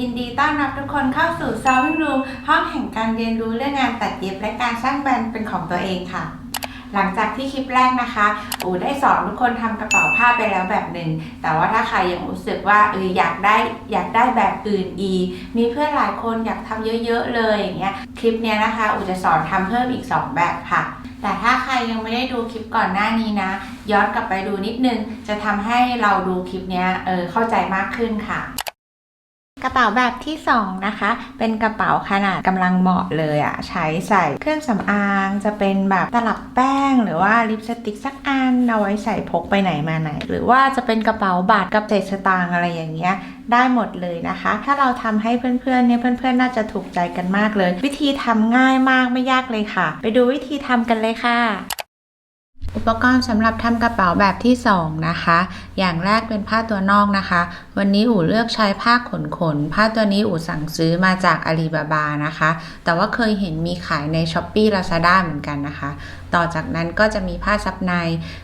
ยินดีต้อนรับทุกคนเข้าสู่ Solving Room ห้องแห่งการเรียนรู้เรื่องงานตัดเย็บและการสร้างแบรนด์เป็นของตัวเองค่ะ หลังจากที่คลิปแรกนะคะอูได้สอนทุกคนทำกระเป๋าผ้าไปแล้วแบบหนึ่ง แต่ว่าถ้าใครยังรู้สึกว่าเอออยากได้อยากได้แบบอื่นอีมีเพื่อนหลายคนอยากทำเยอะๆเลยอย่างเงี้ยคลิปเนี้ยนะคะอูจะสอนทำเพิ่มอีก 2 แบบค่ะแต่ถ้าใครยังไม่ได้ดูคลิปก่อนหน้านี้นะ ย้อนกลับไปดูนิดนึง จะทำให้เราดูคลิปเนี้ยเออเข้าใจมากขึ้นค่ะ กระเป๋าแบบที่ 2 นะคะ เป็นกระเป๋าขนาดกำลังเหมาะเลยอะใช้ใส่เครื่องสำอางจะเป็นแบบตลับแป้ง หรือว่าลิปสติกสักอันเอาไว้ใส่พกไปไหนมาไหน หรือว่าจะเป็นกระเป๋าบาทกับเศษสตางค์อะไรอย่างเงี้ยได้หมดเลยนะคะ ถ้าเราทำให้เพื่อนๆเนี่ยเพื่อนๆ น่าจะถูกใจกันมากเลย วิธีทำง่ายมากไม่ยากเลยค่ะ ไปดูวิธีทำกันเลยค่ะ อุปกรณ์สำหรับทำกระเป๋าแบบที่ 2 นะคะ อย่างแรกเป็นผ้าตัวนอกนะคะ วันนี้อู่เลือกใช้ผ้าขนขน ผ้าตัวนี้อู่สั่งซื้อมาจากอาลีบาบานะคะ แต่ว่าเคยเห็นมีขายใน s h อ p e e Lazada เหมือนกันนะคะ ต่อจากนั้นก็จะมีผ้าซับใน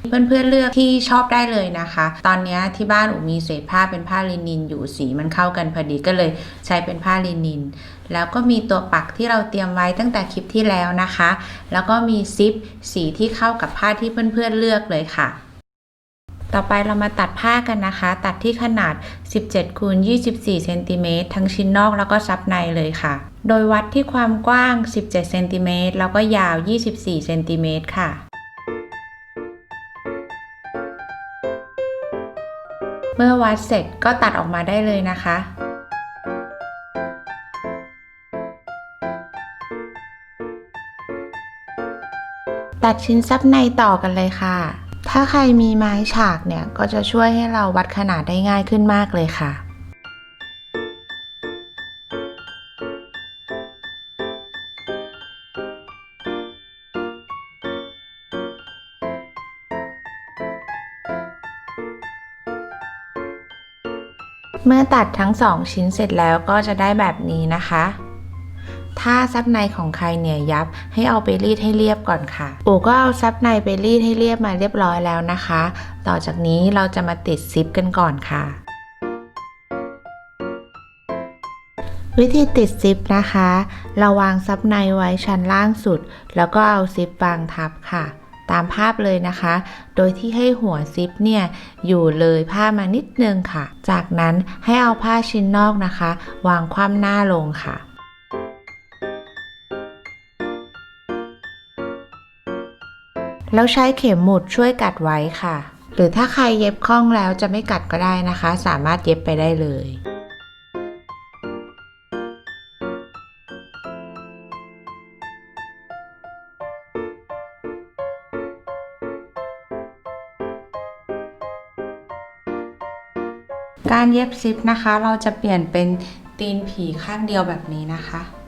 เพื่อนๆเลือกที่ชอบได้เลยนะคะ ตอนนี้ที่บ้านอูมีเศษผ้าเป็นผ้าลินินอยู่สีมันเข้ากันพอดีก็เลยใช้เป็นผ้าลินิน แล้วก็มีตัวปักที่เราเตรียมไว้ตั้งแต่คลิปที่แล้วนะคะ แล้วก็มีซิปสีที่เข้ากับผ้าที่เพื่อนๆเลือกเลยค่ะ ต่อไปเรามาตัดผ้ากันนะคะ ตัดที่ขนาด 17คูณ24เซนติเมตรทั้งชิ้นนอกแล้วก็ซับในเลยค่ะ โดยวัดที่ความกว้าง 17เซนติเมตรแล้วก็ยาว 24เซนติเมตรค่ะเมื่อวัดเสร็จก็ตัดออกมาได้เลยนะคะ ตัดชิ้นซับในต่อกันเลยค่ะ ถ้าใครมีไม้ฉากเนี่ยก็จะช่วยให้เราวัดขนาดได้ง่ายขึ้นมากเลยค่ะเมื่อตัดทั้งสองชิ้นเสร็จแล้วก็จะได้แบบนี้นะคะ ถ้าซับในของใครเนี่ยยับให้เอาไปรีดให้เรียบก่อนค่ะอูก็เอาซับในไปรีดให้เรียบมาเรียบร้อยแล้วนะคะ ต่อจากนี้เราจะมาติดซิปกันก่อนค่ะ วิธีติดซิปนะคะ เราวางซับในไว้ชั้นล่างสุด แล้วก็เอาซิปวางทับค่ะ ตามภาพเลยนะคะ โดยที่ให้หัวซิปเนี่ยอยู่เลยผ้ามานิดนึงค่ะ จากนั้นให้เอาผ้าชิ้นนอกนะคะ วางคว่ำหน้าลงค่ะ แล้วใช้เข็มหมุดช่วยกัดไว้ค่ะ หรือถ้าใครเย็บคล่องแล้วจะไม่กัดก็ได้นะคะ สามารถเย็บไปได้เลยการเย็บซิปนะคะ เราจะเปลี่ยนเป็นตีนผีข้างเดียวแบบนี้นะคะนะ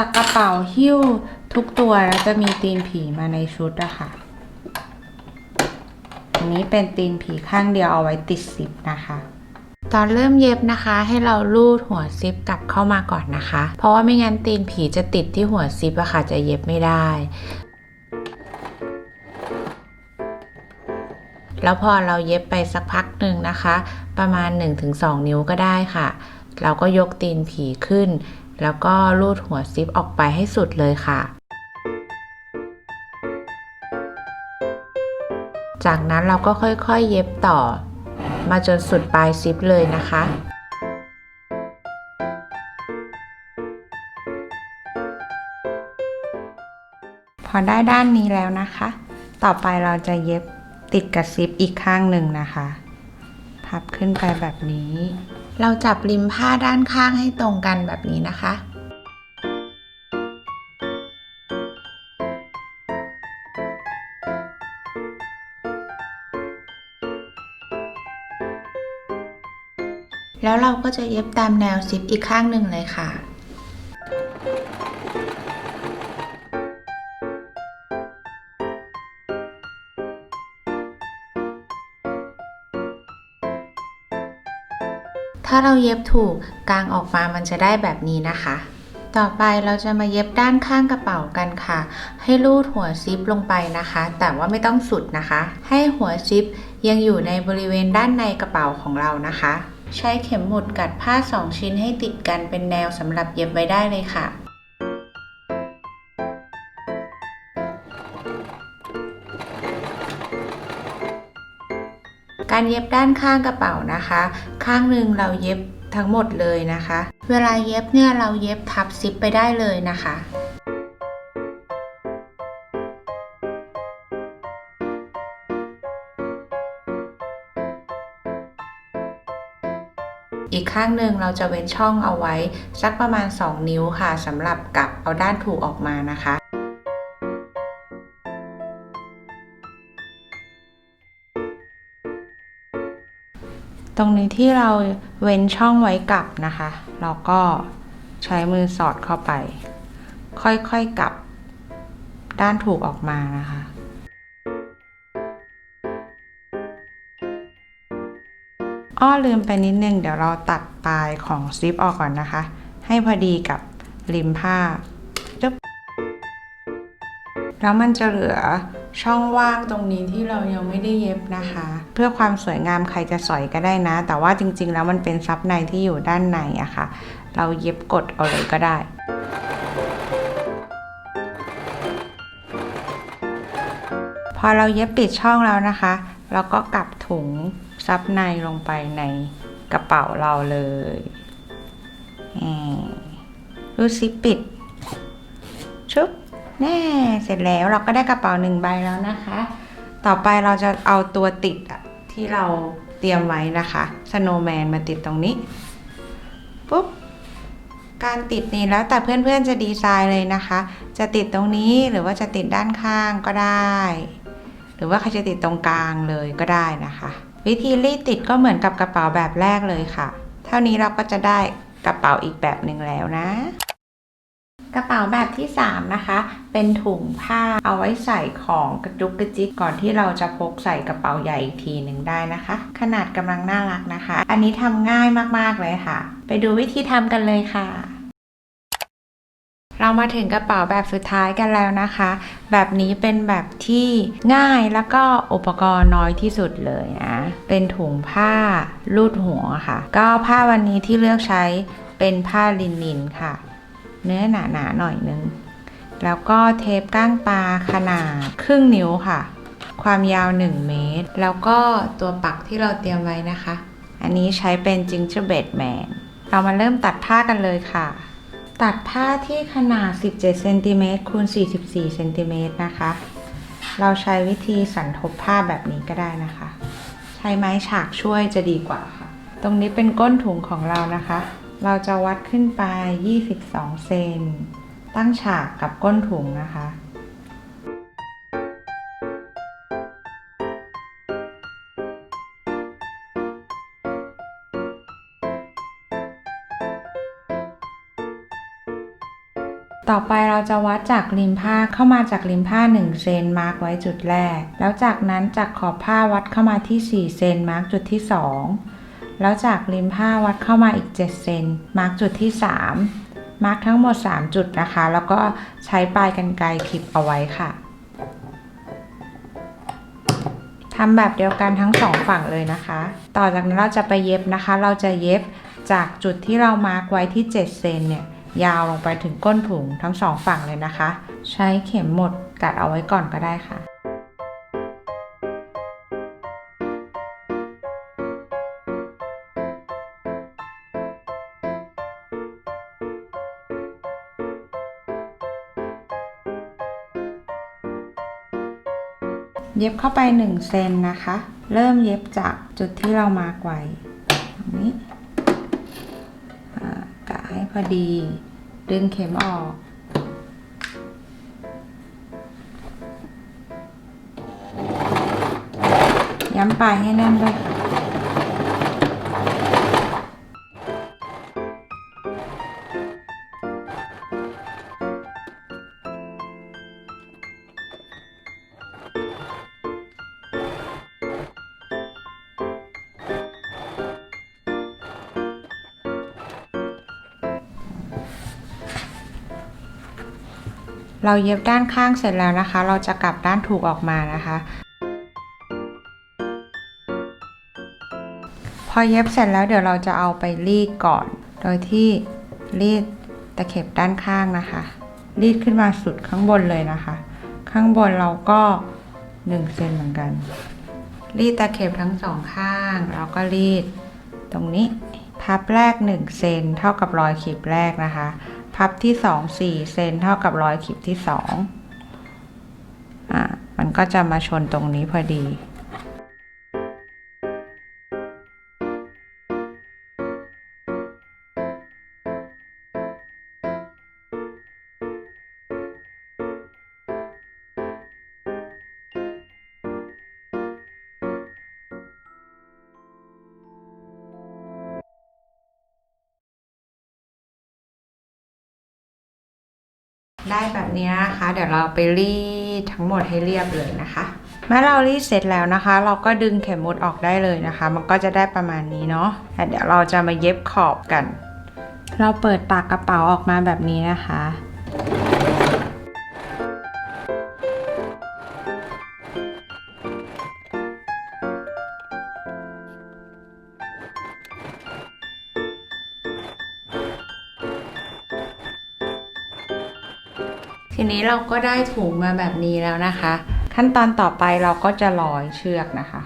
จากกระเป๋าหิ้วทุกตัวแล้วจะมีตีนผีมาในชุดอะค่ะอันนี้เป็นตีนผีข้างเดียวเอาไว้ติดซิปนะคะ ตอนเริ่มเย็บนะคะ ให้เราลูดหัวซิปกลับเข้ามาก่อนนะคะ เพราะว่าไม่งั้นตีนผีจะติดที่หัวซิปอะค่ะ จะเย็บไม่ได้ แล้วพอเราเย็บไปสักพักหนึ่งนะคะ ประมาณ 1-2 นิ้วก็ได้ค่ะ เราก็ยกตีนผีขึ้น แล้วก็ลูดหัวซิปออกไปให้สุดเลยค่ะ จากนั้นเราก็ค่อยๆเย็บต่อ มาจนสุดปลายซิปเลยนะคะพอได้ด้านนี้แล้วนะคะ ต่อไปเราจะเย็บติดกับซิปอีกข้างหนึ่งนะคะ พับขึ้นไปแบบนี้ เราจับริมผ้าด้านข้างให้ตรงกันแบบนี้นะคะ แล้วเราก็จะเย็บตามแนวซิปอีกข้างหนึ่งเลยค่ะ ถ้าเราเย็บถูกกางออกมามันจะได้แบบนี้นะคะ ต่อไปเราจะมาเย็บด้านข้างกระเป๋ากันค่ะ ให้ลูดหัวซิปลงไปนะคะ แต่ว่าไม่ต้องสุดนะคะ ให้หัวซิปยังอยู่ในบริเวณด้านในกระเป๋าของเรานะคะ ใช้เข็มหมุดกัดผ้า 2 ชิ้นให้ติดกันเป็นแนวสำหรับเย็บไว้ได้เลยค่ะ การเย็บด้านข้างกระเป๋านะคะ ข้างหนึ่งเราเย็บทั้งหมดเลยนะคะ เวลาเย็บเนี่ยเราเย็บทับซิปไปได้เลยนะคะอีกข้างหนึ่งเราจะเว้นช่องเอาไว้ สักประมาณ 2 นิ้วค่ะสำหรับกลับเอาด้านถูกออกมานะคะ ตรงนี้ที่เราเว้นช่องไว้กลับนะคะเราก็ใช้มือสอดเข้าไป ค่อยๆกลับด้านถูกออกมานะคะอ้อลืมไปนิดนึงเดี๋ยวเราตัดปลายของซิปออกก่อนนะคะ ให้พอดีกับริมผ้าแล้วมันจะเหลือ ช่องว่างตรงนี้ที่เรายังไม่ได้เย็บนะคะ เพื่อความสวยงามใครจะสอยก็ได้นะ แต่ว่าจริง ๆ แล้วมันเป็นซับในที่อยู่ด้านในอะค่ะ เราเย็บกดเอาเลยก็ได้พอเราเย็บปิดช่องแล้วนะคะ เราก็กลับถุงซับในลงไปในกระเป๋าเราเลยรูดซิปปิดชุบ แน่เสร็จแล้วเราก็ได้กระเป๋าหนึ่งใบแล้วนะคะ ต่อไปเราจะเอาตัวติดอะที่เราเตรียมไว้นะคะสโนว์แมนมาติดตรงนี้ปุ๊บการติดนี่แล้วแต่เพื่อนๆจะดีไซน์เลยนะคะ จะติดตรงนี้หรือว่าจะติดด้านข้างก็ได้ หรือว่าใครจะติดตรงกลางเลยก็ได้นะคะ วิธีรีดติดก็เหมือนกับกระเป๋าแบบแรกเลยค่ะ เท่านี้เราก็จะได้กระเป๋าอีกแบบหนึ่งแล้วนะ กระเป๋าแบบที่ 3 นะคะ เป็นถุงผ้าเอาไว้ใส่ของกระจุกกระจิกก่อนที่เราจะพกใส่กระเป๋าใหญ่อีกทีหนึ่งได้นะคะ ขนาดกำลังน่ารักนะคะ อันนี้ทำง่ายมากๆเลยค่ะ ไปดูวิธีทำกันเลยค่ะ เรามาถึงกระเป๋าแบบสุดท้ายกันแล้วนะคะ แบบนี้เป็นแบบที่ง่ายแล้วก็อุปกรณ์น้อยที่สุดเลยนะเป็นถุงผ้าลูดหัวค่ะ ก็ผ้าวันนี้ที่เลือกใช้เป็นผ้าลินินค่ะ เนื้อหนาๆหน่อยนึง แล้วก็เทปก้างปลาขนาดครึ่งนิ้วค่ะ ความยาว 1 เมตร แล้วก็ตัวปักที่เราเตรียมไว้นะคะ อันนี้ใช้เป็น gingerbread man เรามาเริ่มตัดผ้ากันเลยค่ะ ตัดผ้าที่ขนาด 17เซนติเมตรคูณ44เซนติเมตรนะคะ เราใช้วิธีสันทบผ้าแบบนี้ก็ได้นะคะ ใช้ไม้ฉากช่วยจะดีกว่าค่ะ ตรงนี้เป็นก้นถุงของเรานะคะ เราจะวัดขึ้นไป 22 เซน ตั้งฉากกับก้นถุงนะคะ ต่อไปเราจะวัดจากริมผ้าเข้ามาจากริมผ้า 1 เซนมาร์กไว้จุดแรก แล้วจากนั้นจากขอบผ้าวัดเข้ามาที่ 4 เซนมาร์กจุดที่ 2 แล้วจากริมผ้าวัดเข้ามาอีก 7 เซน มาร์กจุดที่ 3 มาร์กทั้งหมด 3 จุดนะคะ แล้วก็ใช้ปลายกันไกรคลิปเอาไว้ค่ะทำแบบเดียวกันทั้งสองฝั่งเลยนะคะ ต่อจากนั้นเราจะไปเย็บนะคะ เราจะเย็บจากจุดที่เรามาร์กไว้ที่ 7 เซนเนี่ย ยาวลงไปถึงก้นถุงทั้งสองฝั่งเลยนะคะ ใช้เข็มหมดกัดเอาไว้ก่อนก็ได้ค่ะ เย็บเข้าไป1เซนนะคะ เริ่มเย็บจากจุดที่เรามาร์กไว้ตรงนี้กะให้พอดี ดึงเข็มออก ย้ำปลายให้แน่นด้วยค่ะ เราเย็บด้านข้างเสร็จแล้วนะคะ เราจะกลับด้านถูกออกมานะคะ พอเย็บเสร็จแล้วเดี๋ยวเราจะเอาไปรีดก่อน โดยที่รีดตะเข็บด้านข้างนะคะ รีดขึ้นมาสุดข้างบนเลยนะคะ ข้างบนเราก็1เซนเหมือนกัน รีดตะเข็บทั้งสองข้าง แล้วก็รีดตรงนี้พับแรก1เซนเท่ากับรอยขีดแรกนะคะ พับที่สองสี่เซนเท่ากับร้อยขีดที่2อะมันก็จะมาชนตรงนี้พอดี ได้แบบนี้นะคะ เดี๋ยวเราไปรีดทั้งหมดให้เรียบเลยนะคะเมื่อเรารีดเสร็จแล้วนะคะ เราก็ดึงเข็มมดออกได้เลยนะคะ มันก็จะได้ประมาณนี้เนาะเดี๋ยวเราจะมาเย็บขอบกัน เราเปิดปากกระเป๋าออกมาแบบนี้นะคะ ทีนี้เราก็ได้ถุงมาแบบนี้แล้วนะคะ ขั้นตอนต่อไปเราก็จะร้อยเชือกนะคะ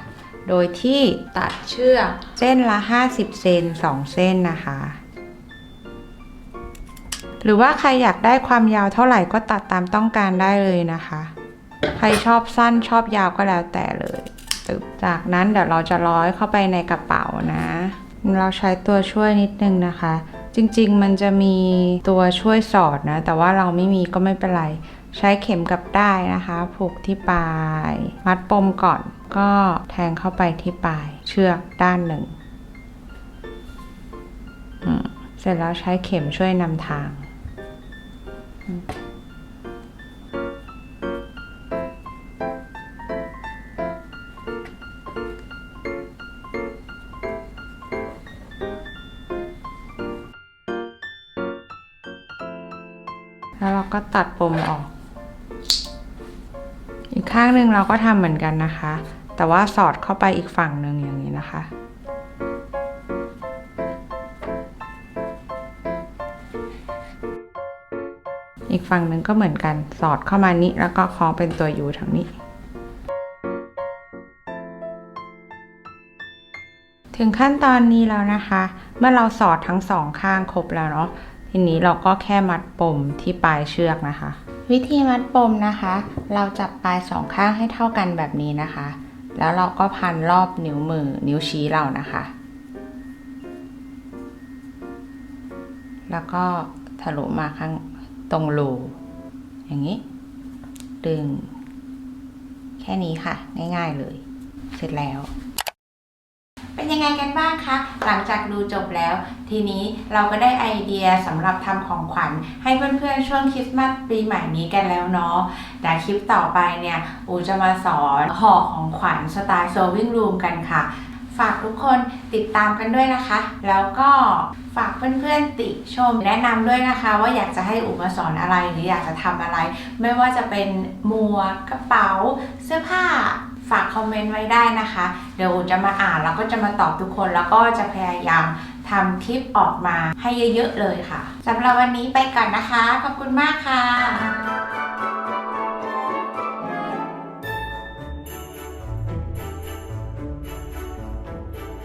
โดยที่ตัดเชือกเส้นละ 50 เซน2 เส้นนะคะ หรือว่าใครอยากได้ความยาวเท่าไหร่ก็ตัดตามต้องการได้เลยนะคะ ใครชอบสั้นชอบยาวก็แล้วแต่เลย จากนั้นเดี๋ยวเราจะร้อยเข้าไปในกระเป๋านะ เราใช้ตัวช่วยนิดนึงนะคะ จริงๆ มันจะมีตัวช่วยสอดนะ แต่ว่าเราไม่มีก็ไม่เป็นไร ใช้เข็มกับได้นะคะ ผูกที่ปลาย มัดปมก่อนก็แทงเข้าไปที่ปลาย เชือกด้านหนึ่ง เสร็จแล้วใช้เข็มช่วยนำทางอื แล้วเราก็ตัดปมออก อีกข้างหนึ่งเราก็ทำเหมือนกันนะคะ แต่ว่าสอดเข้าไปอีกฝั่งหนึ่งอย่างนี้นะคะ อีกฝั่งหนึ่งก็เหมือนกันสอดเข้ามานี้แล้วก็คล้องเป็นตัวยูทางนี้ถึงขั้นตอนนี้แล้วนะคะ เมื่อเราสอดทั้งสองข้างครบแล้วเนาะ ทีนี้เราก็แค่มัดปมที่ปลายเชือกนะคะ วิธีมัดปมนะคะ เราจับปลายสองข้างให้เท่ากันแบบนี้นะคะ แล้วเราก็พันรอบนิ้วมือนิ้วชี้เรานะคะ แล้วก็ทะลุมาข้างตรงรูอย่างนี้ ดึง แค่นี้ค่ะ ง่ายๆเลย เสร็จแล้ว ไงกันบ้างคะ หลังจากดูจบแล้ว ทีนี้เราก็ได้ไอเดียสำหรับทำของขวัญ ให้เพื่อนๆช่วงคริสต์มาสปีใหม่นี้กันแล้วเนาะแต่คลิปต่อไปเนี่ย อูจะมาสอนห่อของขวัญสไตล์โซวิ่งรูมกันค่ะ ฝากทุกคนติดตามกันด้วยนะคะ แล้วก็ฝากเพื่อนๆติชมแนะนำด้วยนะคะ ว่าอยากจะให้อูมาสอนอะไรหรืออยากจะทำอะไร ไม่ว่าจะเป็นหมวกระเป๋า เสื้อผ้า ฝากคอมเมนต์ไว้ได้นะคะ เดี๋ยวจะมาอ่านแล้วก็จะมาตอบทุกคนแล้วก็จะพยายามทำคลิปออกมาให้เยอะๆเลยค่ะสำหรับวันนี้ไปก่อนนะคะ ขอบคุณมากค่ะ